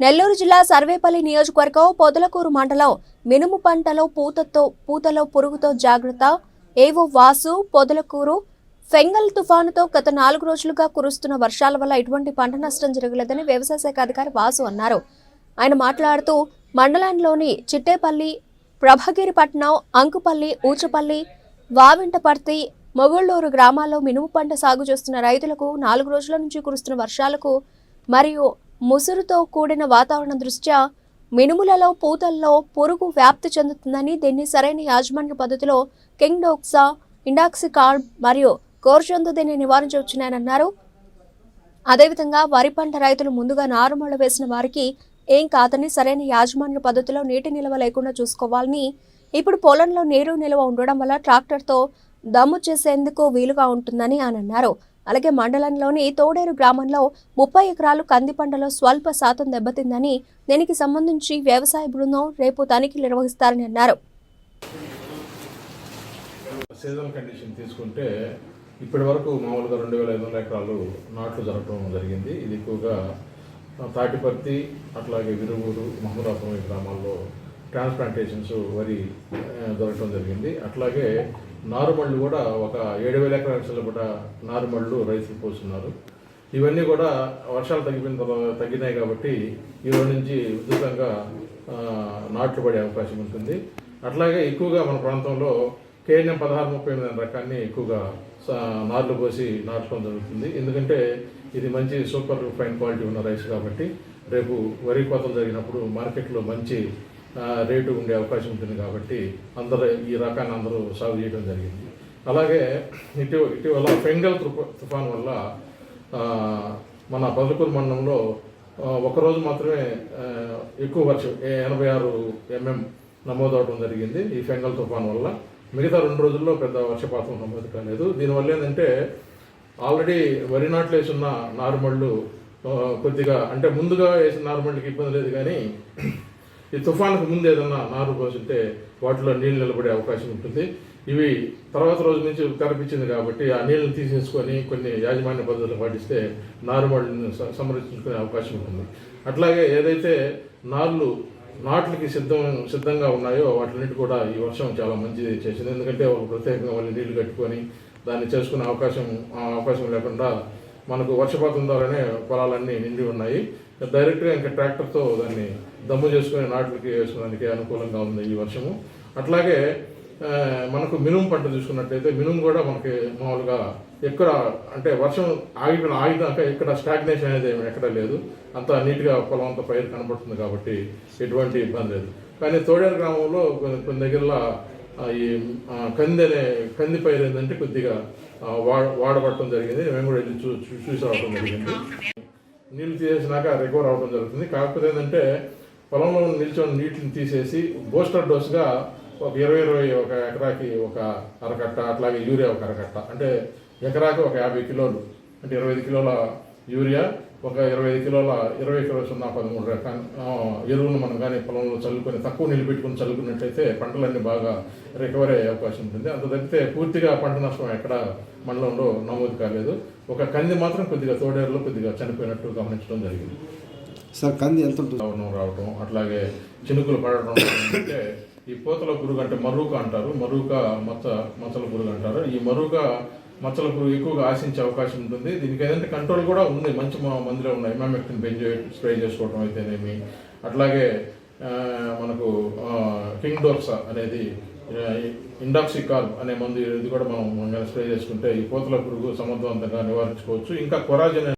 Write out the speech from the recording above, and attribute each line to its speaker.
Speaker 1: నెల్లూరు జిల్లా సర్వేపల్లి నియోజకవర్గం పొదలకూరు మండలం మినుము పంటలో పూతతో పూతలో పురుగుతో జాగ్రత్త. ఏవో వాసు పొదలకూరు ఫెంగల్ తుఫానుతో గత నాలుగు రోజులుగా కురుస్తున్న వర్షాల వల్ల ఎటువంటి పంట నష్టం జరగలేదని వ్యవసాయ శాఖ అధికారి వాసు అన్నారు. ఆయన మాట్లాడుతూ మండలంలోని చిట్టేపల్లి ప్రభగిరిపట్నం అంకుపల్లి ఊచపల్లి వావింటపర్తి మొగుళ్ళూరు గ్రామాల్లో మినుము పంట సాగు చేస్తున్న రైతులకు నాలుగు రోజుల నుంచి కురుస్తున్న వర్షాలకు మరియు ముసురుతో కూడిన వాతావరణం దృష్ట్యా మినుములలో పూతల్లో పురుగు వ్యాప్తి చెందుతుందని దీన్ని సరైన యాజమాన్య పద్ధతిలో కింగ్డోక్సా ఇండాక్సికార్బ్ మరియు కోర్జొందు దీన్ని నివారించవచ్చునన్నారు అదేవిధంగా వరి పంట రైతులు ముందుగా నారుమూల వేసిన వారికి ఏం కాదని సరైన యాజమాన్య పద్ధతిలో నీటి నిల్వ లేకుండా చూసుకోవాలని ఇప్పుడు పొలంలో నీరు నిల్వ ఉండడం వల్ల ట్రాక్టర్తో దమ్ము చేసేందుకు వీలుగా ఉంటుందని ఆయన అన్నారు. అలాగే మండలంలోని తోడేరు గ్రామంలో ముప్పై ఎకరాలు కంది పంటలో స్వల్ప శాతం దెబ్బతిందని దీనికి సంబంధించి వ్యవసాయ బృందం రేపు తనిఖీలు నిర్వహిస్తారని అన్నారు.
Speaker 2: సీజన్ కండిషన్ తీసుకుంటే ఇప్పటి వరకు మామూలుగా రెండు వేల ఐదు వందల ఎకరాలు నాట్లు జరగడం జరిగింది. ఇది ఎక్కువగా తాటిపర్తి అట్లాగే విరుగురు మహమ్మదాపురం ఈ గ్రామాల్లో ట్రాన్స్ప్లాంటేషన్స్ వరి దొరకడం జరిగింది. అట్లాగే నారుమళ్ళు కూడా ఒక ఏడు వేల ఎకరాల కూడా నారుమళ్ళు రైతులు పోస్తున్నారు ఇవన్నీ కూడా వర్షాలు తగ్గిపోయిన తర్వాత తగ్గినాయి కాబట్టి ఈరోజు నుంచి ఉధృతంగా నాట్లు పడే అవకాశం ఉంటుంది. అట్లాగే ఎక్కువగా మన ప్రాంతంలో కేఎన్ఎం పదహారు ముప్పై ఎనిమిది రకాన్ని ఎక్కువగా నార్లు పోసి నాటడం జరుగుతుంది. ఎందుకంటే ఇది మంచి సూపర్ ఫైన్ క్వాలిటీ ఉన్న రైస్ కాబట్టి రేపు వరి కోతలు జరిగినప్పుడు మార్కెట్లో మంచి రేటు ఉండే అవకాశం ఉంటుంది కాబట్టి అందరూ ఈ రకాన్ని అందరూ సాగు చేయడం జరిగింది. అలాగే ఇటీవల ఇటీవల ఫెంగల్ తుఫాన్ వల్ల మన పదకూరు మండలంలో ఒకరోజు మాత్రమే ఎక్కువ వర్షం ఏ- ఎనభై ఆరు ఎంఎం నమోదవడం జరిగింది ఈ ఫెంగల్ తుఫాన్ వల్ల. మిగతా రెండు రోజుల్లో పెద్ద వర్షపాతం నమోదు కాలేదు దీనివల్ల ఏంటంటే ఆల్రెడీ వరి నాట్లు వేసిన నారుమళ్ళు కొద్దిగా అంటే ముందుగా వేసిన నారుమళ్ళకి ఇబ్బంది లేదు కానీ ఈ తుఫాన్కు ముందు ఏదన్నా నారు పోసుంటే వాటిలో నీళ్ళు నిలబడే అవకాశం ఉంటుంది. ఇవి తర్వాత రోజు నుంచి కనిపించింది కాబట్టి ఆ నీళ్ళని తీసేసుకొని కొన్ని యాజమాన్య పద్ధతులు పాటిస్తే నారు వాళ్ళని సంరక్షించుకునే అవకాశం ఉంటుంది. అట్లాగే ఏదైతే నార్లు నాట్లకి సిద్ధం సిద్ధంగా ఉన్నాయో వాటిన్నిటి కూడా ఈ వర్షం చాలా మంచిది చేసింది. ఎందుకంటే ఒక ప్రత్యేకంగా వాళ్ళు నీళ్ళు కట్టుకొని దాన్ని చేసుకునే అవకాశం ఆ అవకాశం లేకుండా మనకు వర్షపాతం ద్వారానే పొలాలన్నీ నిండి ఉన్నాయి. డైరెక్ట్గా ఇంకా ట్రాక్టర్తో దాన్ని దమ్ము చేసుకుని నాట్లకి వేసుకోవడానికి అనుకూలంగా ఉంది ఈ వర్షము. అట్లాగే మనకు మినుము పంట చూసుకున్నట్టయితే మినుము కూడా మనకి మామూలుగా ఎక్కడ అంటే వర్షం ఆగిపోయిన ఆగినాక ఇక్కడ స్టాగ్నేషన్ అనేది ఎక్కడ లేదు. అంత నీట్గా పొలం అంతా పైరు కనబడుతుంది కాబట్టి ఎటువంటి ఇబ్బంది లేదు. కానీ తోడేరు గ్రామంలో కొన్ని కొన్ని దగ్గరలో ఈ కంది అనే కంది పైరు ఏంటంటే కొద్దిగా వాడ వాడబడటం జరిగింది. మేము కూడా వెళ్ళి చూ చూసి రావడం జరిగింది. నీళ్ళు తీసేసినాక రికవర్ అవడం జరుగుతుంది. కాకపోతే ఏంటంటే పొలంలో నిల్చొని నీటిని తీసేసి బూస్టర్ డోస్గా ఒక ఇరవై ఇరవై ఒక ఎకరాకి ఒక అరకట్ట అట్లాగే యూరియా ఒక అరకట్ట. అంటే ఎకరాకి ఒక యాభై కిలోలు అంటే ఇరవై ఐదు కిలోల యూరియా ఒక ఇరవై ఐదు కిలోల ఇరవై కిలో సున్నా పదమూడు రకాల ఎరువులు మనం కానీ పొలంలో చల్లుకొని తక్కువ నీళ్ళు పెట్టుకుని చల్లుకున్నట్టయితే పంటలన్నీ బాగా రికవర్ అయ్యే అవకాశం ఉంటుంది. అంత తప్పితే పూర్తిగా పంట నష్టం ఎక్కడ మండలంలో నమోదు కాలేదు. ఒక కంది మాత్రం కొద్దిగా తోడేరులో కొద్దిగా చనిపోయినట్టు గమనించడం జరిగింది.
Speaker 3: సార్ కంది ఎంత ఉంటుంది?
Speaker 2: రావడం రావడం అట్లాగే చినుకులు పడడం అంటే ఈ పూతల పురుగు అంటే మరూక అంటారు. మరూక మచ్చ మచ్చల పురుగు అంటారు. ఈ మరూక మచ్చల పురుగు ఎక్కువగా ఆశించే అవకాశం ఉంటుంది. దీనికి ఏదంటే కంట్రోల్ కూడా ఉంది. మంచి మా మందులే ఉన్నాయి ఎమామెక్టిన్ బెంజోయిట్ స్ప్రే చేసుకోవడం అయితేనేమి. అట్లాగే మనకు కింగ్ డోర్సా అనేది ఇండాక్సికార్బ్ అనే మందు ఇది కూడా మనం స్ప్రే చేసుకుంటే ఈ పూతల పురుగు సమర్థవంతంగా నివారించుకోవచ్చు. ఇంకా కొరాజన్